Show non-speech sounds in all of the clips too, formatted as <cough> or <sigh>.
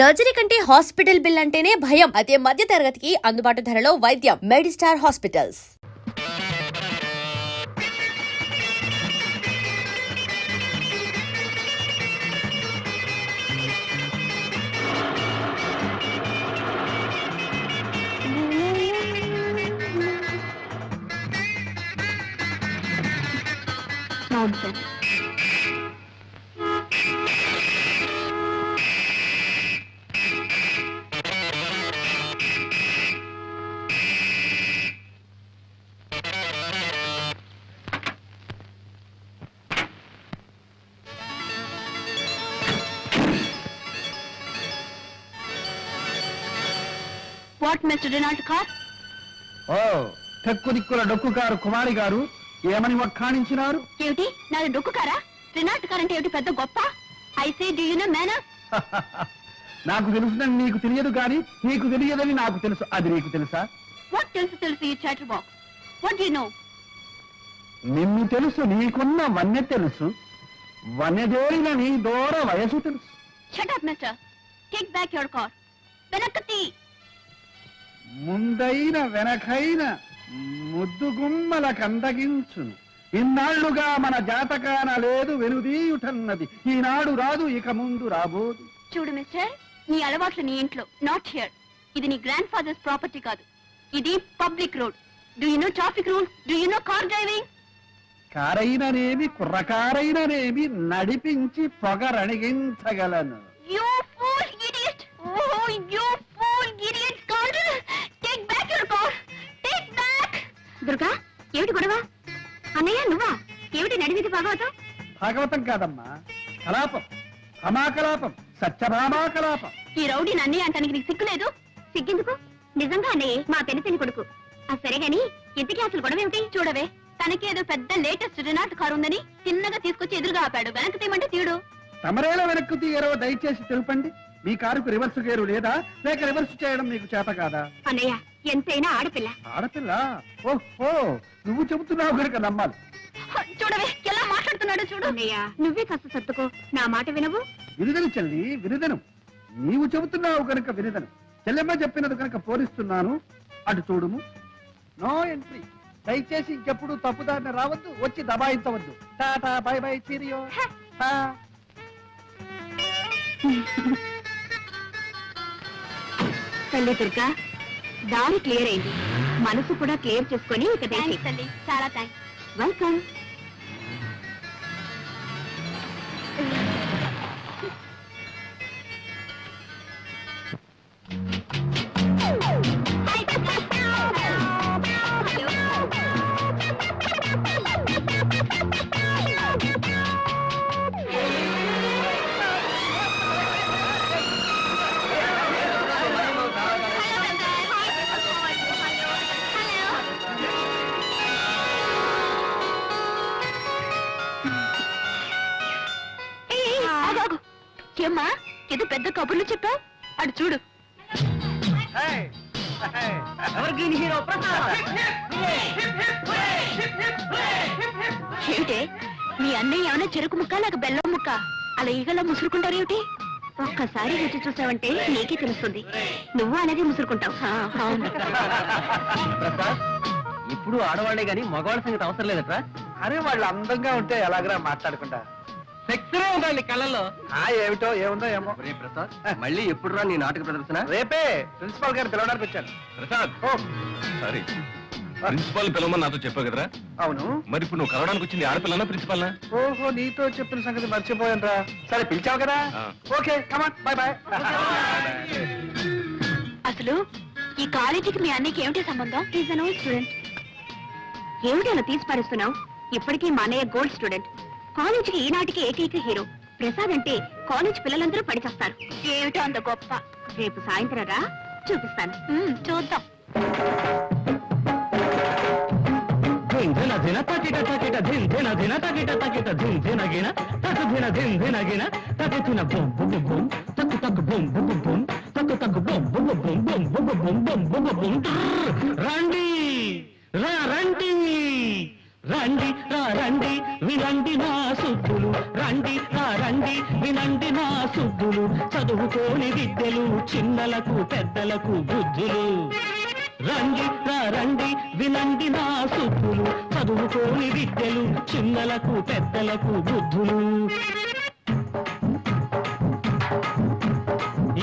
Surgery కంటే hospital bill అంటేనే భయం. అదే మధ్య తరగతికి అందుబాటు ధరలో వైద్యం. Medistar hospitals. Nonsense. What, Mr. Donald Carr? ఓ తెక్కు దిక్కుల డొక్కు కారు కుమారి గారు ఏమని వక్కాణించినారు? ఏమిటి? నాది డొక్కు కారా రినాట్ కార్ అంటే ఏమిటి పెద్ద గొప్ప? I say do you know manner? <laughs> నాకు తెలుసునని నీకు తెలియదు కానీ నీకు తెలియదని నాకు తెలుసు. అది నీకు తెలుసా? వాట్ తెలుసు తెలుసు ఈ chatterbox what you know నిన్ను తెలుసు నీకున్న వన్నె తెలుసు. వన్నెదేరిన నీ దూర వయసు తెలుసు. Shut up mister take back your car వెనక్కి తీ. ముందైన వెనకైన ముద్దు గుమ్మల కందగించును. ఇన్నాళ్ళుగా మన జాతకాన లేదు వెనుదీయుటన్నది. ఈనాడు రాదు ఇక ముందు రాబోదు. చూడు మిస్టర్ నీ అలవాట్లు నీ ఇంట్లో. నాట్ హియర్ ఇది నీ గ్రాండ్ ఫాదర్స్ ప్రాపర్టీ కాదు. ఇది public road do you know traffic rule do you know car driving కారైననేమి కుర్రకారైననేమి నడిపించి పొగరణిగించగలను. You fool idiot oh you fool idiot Durga ఏమిటి గొడవ? అన్నయ్య నువ్వా? ఏమిటి నడిమిది భాగవతం? భాగవతం కాదమ్మా కలాపం. హమాకలాపం సత్యభామాకలాపం. ఈ రౌడీ నన్నే అంటానికి నీకు సిగ్గులేదు సిగ్గెందుకు? నిజంగా అన్నయ్య మా పెనిపెని కొడుకు. ఆ సరే గాని ఇంతకీ అసలు గొడవ ఏమిటి చూడవే తనకేదో పెద్ద లేటెస్ట్ రినాట్ కారు ఉందని తిన్నగా తీసుకొచ్చి ఎదురుగా ఆపాడు. వెనక్కి తీయమంటే తీడు తమరేలా వెనక్కు తీయరో దయచేసి తెలుపండి. మీ కారుకు రివర్స్ గేరు లేదా? లేక రివర్స్ చేయడం మీకు చేత కాదా? అన్నయ్య ఎంతైనా ఆడపిల్ల. ఆడపిల్ల? ఓహో నువ్వు చెబుతున్నావు కనుక నమ్మాలి. చూడవే ఎలా మాట్లాడుతున్నాడో చూడు. అన్నయ్య. నువ్వే కాస్త సర్దుకో నా మాట వినవు. విరుదను చెల్లి విరుదను. నీవు చెబుతున్నావు కనుక విరుదను. చెల్లెమ్మ చెప్పినది కనుక పోలిస్తున్నాను. అటు చూడుము. నో ఎంట్రీ దయచేసి ఇంకెప్పుడు తప్పుదారిని రావద్దు. వచ్చి దబాయించవద్దు. Tata bye bye cheerio ta. తల్లి దుర్గా దారి క్లియర్ అయింది. మనసు కూడా క్లియర్ చేసుకొని ఇక చాలా థ్యాంక్స్ వెల్కమ్ చూడు. ఏమిటే? మీ అన్నయ్య ఏమైనా చెరుకు ముక్క లేక బెల్లం ముక్క? అలా ఈగలా ముసురుకుంటారేమిటి ఒక్కసారి రుచి చూసావంటే నీకే తెలుస్తుంది. నువ్వు అలాగే ముసురుకుంటావు. ఇప్పుడు ఆడవాళ్ళే గాని మగవాళ్ళ సంగతి అవసరం లేదట్రా? అరే వాళ్ళు అందంగా ఉంటే ఎలాగరా మాట్లాడుకుంటా? కళ్ళల్లో? ఆ ఏమిటో ఏముందో ఏమో. ఒరే ప్రసాద్ మళ్ళీ ఎప్పుడు రా నీ నాటక ప్రదర్శన? రేపే ప్రిన్సిపాల్ గారు పిలవడానికి వచ్చాను. ప్రసాద్! ఓ. సారీ. ప్రిన్సిపాల్ పిలవమని నాతో చెప్పావు కదరా? అవును. మరి ఇప్పుడు నువ్వు కలవడానికి వచ్చింది ఆడపిల్లనా ప్రిన్సిపాల్నా? ఓహో నీతో చెప్పిన సంగతి మర్చిపోయాను రా సరే పిలిచావు కదా. ఓకే కమాన్ బాయ్ బాయ్ అసలు ఈ కాలేజీకి మీ అన్నయ్యకి ఏమిటి సంబంధం? ఈజ్ అన్ ఓల్డ్ స్టూడెంట్ ఏమిటి అలా తీసి పారేస్తున్నావు ఇప్పటికీ మా అన్నయ్య గోల్డ్ స్టూడెంట్ కాలేజీకి ఈనాటికి ఏకైక హీరో ప్రసాద్ అంటే కాలేజ్ పిల్లలందరూ పడిచేస్తారు ఏమిటో అంత గొప్ప రేపు సాయంత్రం రా చూపిస్తాను చూద్దాం ధిన ధిన తకిట తకిట ధిన్ ధిన ధిన తకిట తకిట ధిన్ ధిన గిన తకు ధిన ధిన్ ధిన గిన తకు ధిన బుం బుం బుం తకు తకు బుం బుం బుం తకు తకు బుం బుం బుం బుం బుం బుం బుం బుం బుం రండి రా రండి రండి రా రండి వినండి నా సుద్దులు. రండి రా రండి వినండి నా సుద్దులు. చదువుకోని విద్యలు చిన్నలకు పెద్దలకు బుద్ధులు. రండి రా రండి వినండి నా సుద్ధులు చదువుకోని విద్యలు చిన్నలకు పెద్దలకు బుద్ధులు.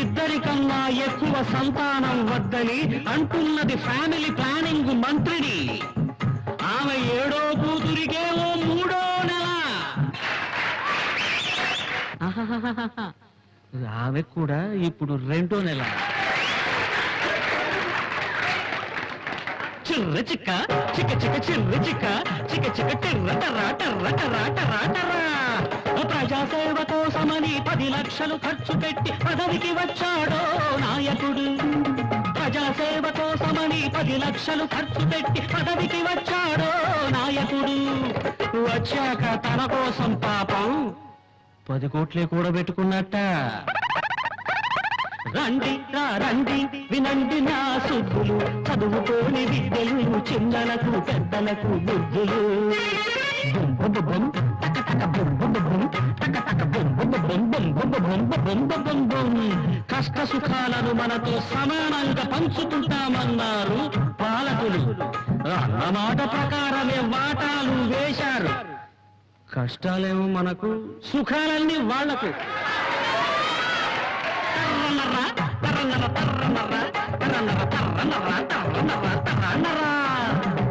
ఇద్దరికన్నా ఎక్కువ సంతానం వద్దని అంటున్నది ఫ్యామిలీ ప్లానింగ్ మంత్రిని. <laughs> ఆమె కూడా ఇప్పుడు రెండో నెల. చిర్ర చిక్క చిక్క చిక్క చిర్ర చిక్క చిక్క చిక్క టిర్ర టర్రా టర్ర టర్రా టర్రా టర్రా. ప్రజాసేవ కోసమని పది లక్షలు ఖర్చు పెట్టి పదవికి వచ్చాడో నాయకుడు. ప్రజాసేవ కోసమని పది లక్షలు ఖర్చు పెట్టి పదవికి వచ్చాడో నాయకుడు. వచ్చాక తన కోసం పాపం పది కోట్లే కూడబెట్టుకున్నట్ట రండి రండి వినండి నా సుబ్బులు చదువుకోని విద్యలు చిన్నలకు పెద్దలకు బుద్ధులు కష్ట సుఖాలను మనతో సమానంగా పంచుకుంటామన్నారు పాలకులు అన్నమాట ప్రకారమే వాటాలు వేశారు కష్టాలేమో మనకు సుఖాలన్నీ వాళ్ళకు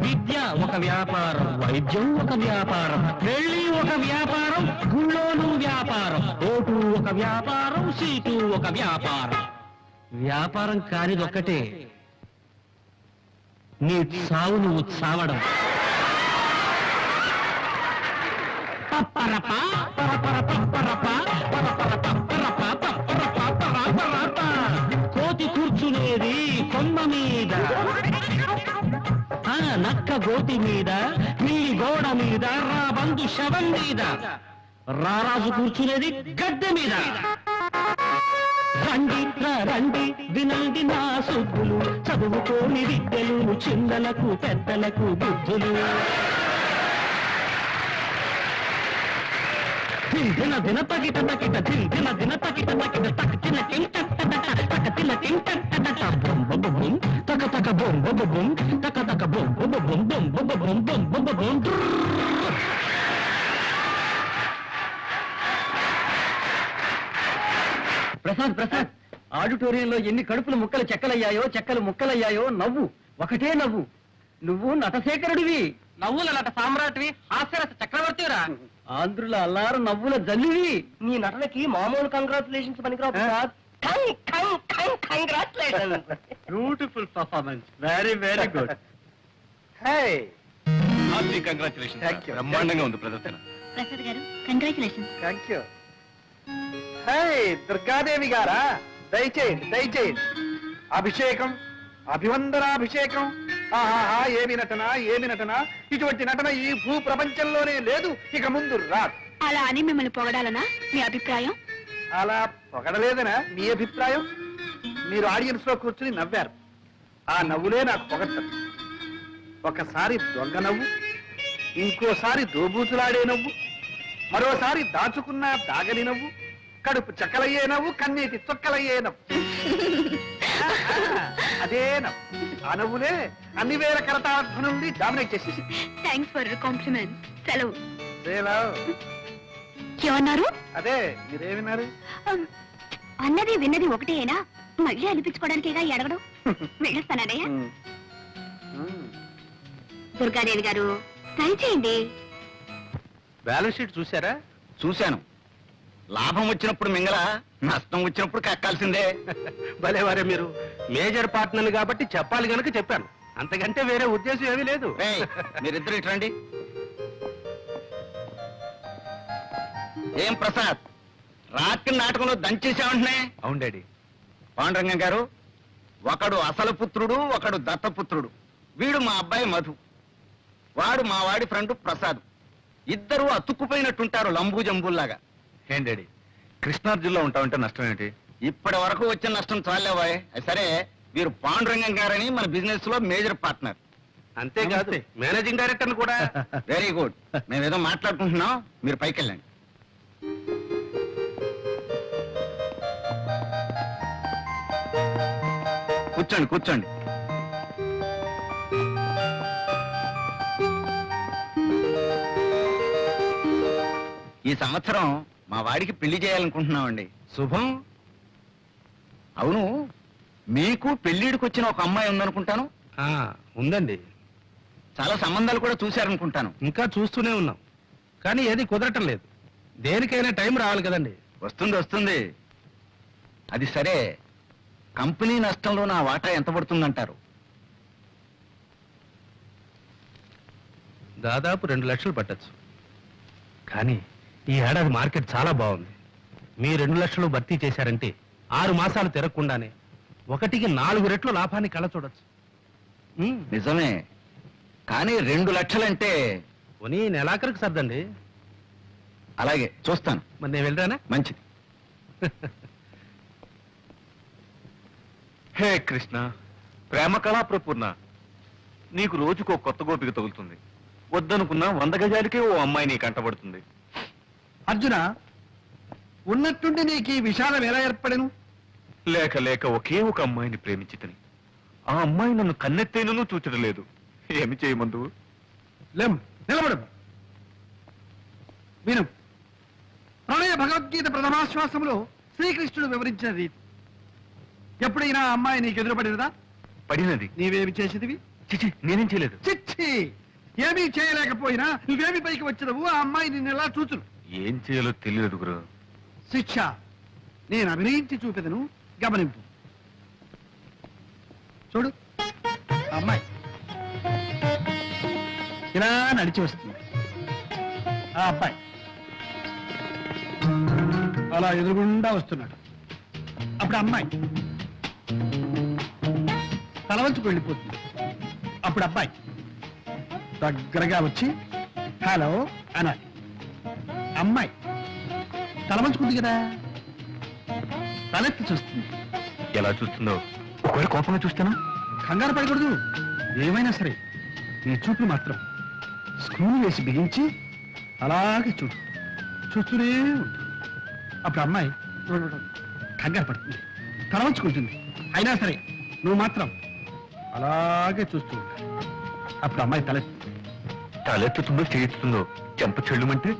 విద్య ఒక వ్యాపారం వైద్యం ఒక వ్యాపారం వెళ్ళి ఒక వ్యాపారం గుళ్ళోను వ్యాపారం ఓటు ఒక వ్యాపారం సీటు ఒక వ్యాపారం. వ్యాపారం కానిదొక్కటే. నీ సావు నువ్వు చావడం. కోతి కూర్చునేది కొమ్మ మీద. ఆ నక్క గోతి మీద పిల్లి గోడ మీద రా బంధు శవం మీద. రారాజు కూర్చునేది గద్దె మీద. రండి రండి వినండి నా సుబ్బులు చదువుకోని విద్యలు చిన్నలకు పెద్దలకు బుద్ధులు. దిన దిన తగిట తగిట దిన్ దిన దిన తగిట తగిట తక తిన టింట తక తిన టింట బొమ్ బొమ్ బొమ్ తక తక బొమ్ బొమ్ బొమ్ తక తక బొమ్ బొమ్ బొమ్ బొమ్ బొమ్ బొమ్ బొమ్ బొమ్ బొమ్ ప్రసాద్ ప్రసాద్ ఆడిటోరియంలో ఎన్ని కడుపులు ముక్కలు చెక్కలయ్యాయో చెక్కలు ముక్కలయ్యాయో నవ్వు ఒకటే నవ్వు నువ్వు నటశేఖరుడివి నవ్వుల నట సామ్రాట్వి హాస్యరస చక్రవర్తివిరా ఆంధ్రుల అల్లారు నవ్వుల జల్లువి. నీ నటనకి మామూలు congratulations. Congratulation beautiful performance. Very very good. Hey congratulation Thank you. బ్రహ్మాండంగా ఉంది ప్రదర్శన. ప్రసాద్ గారు congratulation thank you hey Durgadevi గారా? దయచేయండి దయచేయండి. అభిషేకం అభివందనాభిషేకం ఆహాహా ఏమి నటన ఏమి నటన? ఇటువంటి నటన ఈ భూ ప్రపంచంలోనే లేదు. ఇక ముందు రాదు. అలా అని మిమ్మల్ని పొగడాలనా? మీ అభిప్రాయం? అలా పొగడలేదనా? మీ అభిప్రాయం? మీరు ఆడియన్స్లో కూర్చుని నవ్వారు. ఆ నవ్వులే నాకు పొగట్టదు ఒకసారి దొంగ నవ్వు ఇంకోసారి దోబూచులాడే నవ్వు మరోసారి దాచుకున్న దాగని నవ్వు కడుపు చక్కలయ్యే నవ్వు కన్నీటి చొక్కలయ్యే నవ్వు. <laughs> అదే నవ్వు ఆ నవ్వులే అన్ని వేల కరతాధ్వనుల్ని డామినేట్ చేసేసి. థ్యాంక్స్ ఫర్ కాంప్లిమెంట్ సెలవు. ఏమన్నారు? అదే మీరేమిన్నారు? అన్నది విన్నది ఒకటేనా మళ్ళీ అనిపించుకోవడానికేగా ఈ అడగడం? వెళ్ళొస్తానన్నయ్య. దుర్గాదేవి గారు ట్రై చేయండి బ్యాలెన్స్ షీట్ చూసారా చూశాను. లాభం వచ్చినప్పుడు మింగల నష్టం వచ్చినప్పుడు కక్కాల్సిందే. <laughs> భలేవారే మీరు. మేజర్ పార్ట్నర్ కాబట్టి చెప్పాలి గనుక చెప్పాను. అంతకంటే వేరే ఉద్దేశం ఏమీ లేదు. రేయ్, మీరిద్దరు ఇటు రండి. ఏం ప్రసాద్ రాత్రి నాటకంలో దంచేసామంటున్నా అవును డాడీ. పాండురంగం గారు ఒకడు అసలు పుత్రుడు ఒకడు దత్తపుత్రుడు. వీడు మా అబ్బాయి మధు. వాడు మా వాడి ఫ్రెండ్ ప్రసాద్. ఇద్దరు అతుక్కుపోయినట్టుంటారు లంబూ జంబుల్లాగా ఏం డాడీ? కృష్ణార్జున్లో ఉంటామంటే నష్టం ఏంటి ఇప్పటి వరకు వచ్చిన నష్టం చాలేవాయ్ సరే వీరు పాండురంగం గారని మన బిజినెస్లో మేజర్ పార్ట్నర్. అంతేకాదు మేనేజింగ్ డైరెక్టర్ కూడా. వెరీ గుడ్ మేము ఏదో మాట్లాడుకుంటున్నాం మీరు పైకి వెళ్ళండి కూర్చోండి కూర్చోండి. ఈ సంవత్సరం మా వాడికి పెళ్ళి చేయాలనుకుంటున్నామండి. శుభం. అవును మీకు పెళ్ళిడికి వచ్చిన ఒక అమ్మాయి ఉందనుకుంటాను? ఆ, ఉందండి. చాలా సంబంధాలు కూడా చూశారనుకుంటాను. ఇంకా చూస్తూనే ఉన్నాం. కానీ ఏది కుదరటం లేదు. దేనికైనా టైం రావాలి కదండి. వస్తుంది వస్తుంది. అది సరే కంపెనీ నష్టంలో నా వాటా ఎంత పడుతుందంటారు? దాదాపు రెండు లక్షలు పట్టచ్చు. కానీ ఈ ఏడాది మార్కెట్ చాలా బాగుంది. మీ రెండు లక్షలు భర్తీ చేశారంటే ఆరు మాసాలు తిరగకుండానే ఒకటికి నాలుగు రెట్లు లాభాన్ని కళ చూడొచ్చు ఉమ్, నిజమే. కానీ రెండు లక్షలంటే పోనీ నెలాఖరికి సర్దండి. అలాగే చూస్తాను. మరి నేను వెళ్ళరానా? మంచిది. హే కృష్ణ ప్రేమ కళా ప్రపూర్ణ నీకు రోజుకో కొత్త గోపిక తగులుతుంది. వద్దనుకున్నా వంద గజాలకే ఓ అమ్మాయి నీ కంటబడుతుంది అర్జున ఉన్నట్టుండి నీకు ఈ విషాదం ఎలా ఏర్పడను? లేక లేక ఒకే ఒక అమ్మాయిని ప్రేమించితని. ఆ అమ్మాయి నన్ను కన్నెత్తేనూ చూచడం లేదు ఏమి చేయమందు లేం నిలబడు విను. ప్రణయ భగవద్గీత ప్రథమాశ్వాసంలో శ్రీకృష్ణుడు వివరించిన రీతి. ఎప్పుడైనా ఆ అమ్మాయి నీకు ఎదురుపడినదా? పడినది. నీవేమి చేసేదివి? చిచి నేనేం చేయలేదు. చిచ్చి! ఏమీ చేయలేకపోయినా నువ్వేమి పైకి వచ్చినవు? ఆ అమ్మాయి నిన్ను ఎలా చూచును? ఏం చేయాలో తెలియదు గురు. శిక్ష. నేను అభినయించి చూపెదను గమనింపు. చూడు. అమ్మాయి. ఇలా నడిచి వస్తుంది. ఆ అబ్బాయి. అలా ఎదురుగుండా వస్తున్నాడు. అప్పుడు అమ్మాయి. తలవంచుకు వెళ్ళిపోతుంది. అప్పుడు అబ్బాయి. దగ్గరగా వచ్చి హలో అనాలి. అమ్మాయి. తలవంచుకుంది కదా. తలెత్తి చూస్తుంది. ఎలా చూస్తుందో? ఒకవేళ కోపంగా చూస్తానా? కంగారు పడకూడదు. ఏమైనా సరే ఈ చూపులు మాత్రం స్క్రూలు వేసి బిగించి అలాగే చూడు. చూస్తూనే ఉంటుంది అప్పుడు అమ్మాయి కంగారు పడుతుంది. తలవంచుకుంటుంది అయినా సరే నువ్వు మాత్రం అలాగే చూస్తూ అప్పుడు అమ్మాయి తలెత్తి. తలెత్తుతుందో చేయిస్తుందో చెంప చెల్లుమంటే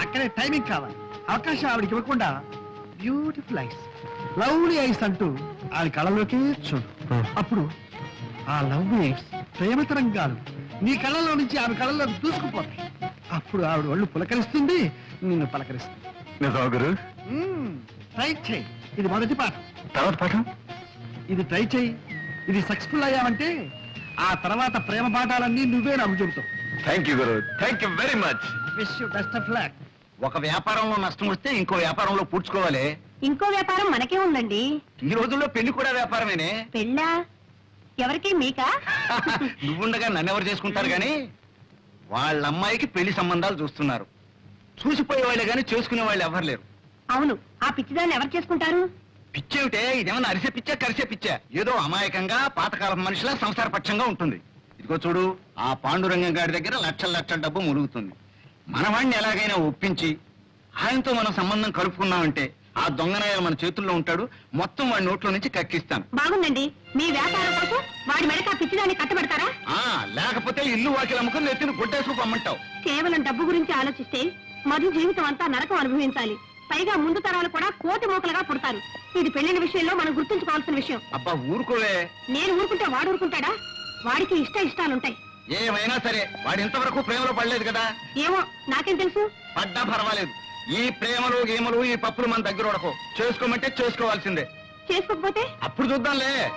అక్కడే టైమింగ్ కావాలి. అవకాశం ఆవిడకి ఇవ్వకుండా బ్యూటిఫుల్ ఐస్ లవ్లీ ఐస్ అంటూ ఆవిడ కళ్ళలోకి చూడు. అప్పుడు ఆ లవ్ ఐస్ ప్రేమ తరంగాలు నీ కళ్ళలో నుంచి ఆమె కళ్ళలో దూసుకుపోతాయి. అప్పుడు ఆవిడ ఒళ్ళు పులకరిస్తుంది నిన్ను పలకరిస్తుంది. నిజమా గురు? ట్రై చేయి. ఇది మొదటి పాఠం. తర్వాత పాఠం? ఇది ట్రై చేయి. ఇది సక్సెస్ఫుల్ అయ్యావంటే ఆ తర్వాత ప్రేమ పాఠాలన్నీ నువ్వే నమ్ము చెబుతావు. Thank you guru. Thank you very much wish you best of luck ఒక వ్యాపారంలో నష్టం వస్తే ఇంకో వ్యాపారంలో పూడ్చుకోవాలి. ఇంకో వ్యాపారం మనకే ఉందండి. ఈ రోజుల్లో పెళ్ళి కూడా వ్యాపారమేనే? పెళ్ళా? ఎవరికి? మీకా? <laughs> నువ్వుండగా నన్నెవరు చేసుకుంటారు గాని? వాళ్ళ అమ్మాయికి పెళ్ళి సంబంధాలు చూస్తున్నారు. చూసిపోయే వాళ్ళే గాని చేసుకునే వాళ్ళు ఎవరు లేరు. అవును ఆ పిచ్చిదాన్ని ఎవరు చేసుకుంటారు? పిచ్చేమిటే? ఇదేమన్నా అరిసే పిచ్చా కరిసే పిచ్చా? ఏదో అమాయకంగా పాతకాలం మనిషిలా సంసారపక్షంగా ఉంటుంది. ఇదిగో చూడు ఆ పాండురంగం గారి దగ్గర లక్షల లక్షల డబ్బు ములుగుతుంది. మనవాణ్ణి ఎలాగైనా ఒప్పించి ఆయనతో మనం సంబంధం కలుపుకున్నామంటే ఆ దొంగనాయాలు మన చేతుల్లో ఉంటాడు మొత్తం వాడి నోట్లో నుంచి కక్కిస్తాను బాగుందండి. మీ వ్యాపారం కోసం వాడి మెడక పిచ్చిదాన్ని కట్టబెడతారా? ఆ లేకపోతే ఇల్లు వాకిలు అమ్ముకుని నెత్తిని గుడ్డేసుకు పమ్మంటావు. కేవలం డబ్బు గురించి ఆలోచిస్తే మధు జీవితం అంతా నరకం అనుభవించాలి. పైగా ముందు తరాలు కూడా కోటి మూకలుగా పుడతారు. ఇది పెళ్ళిన విషయంలో మనం గుర్తుంచుకోవాల్సిన విషయం. అబ్బా ఊరుకోవే. నేను ఊరుకుంటే వాడు ఊరుకుంటాడా? వాడికి ఇష్ట ఇష్టాలుంటాయి. ఏమైనా సరే వాడు ఇంతవరకు ప్రేమలో పడలేదు కదా? ఏమో నాకేం తెలుసు? పడ్డా పర్వాలేదు. ఈ ప్రేమలు గేమలు ఈ పప్పులు మన దగ్గర ఉడకో. చేసుకోమంటే చేసుకోవాల్సిందే. చేసుకోకపోతే? అప్పుడు చూద్దాంలే.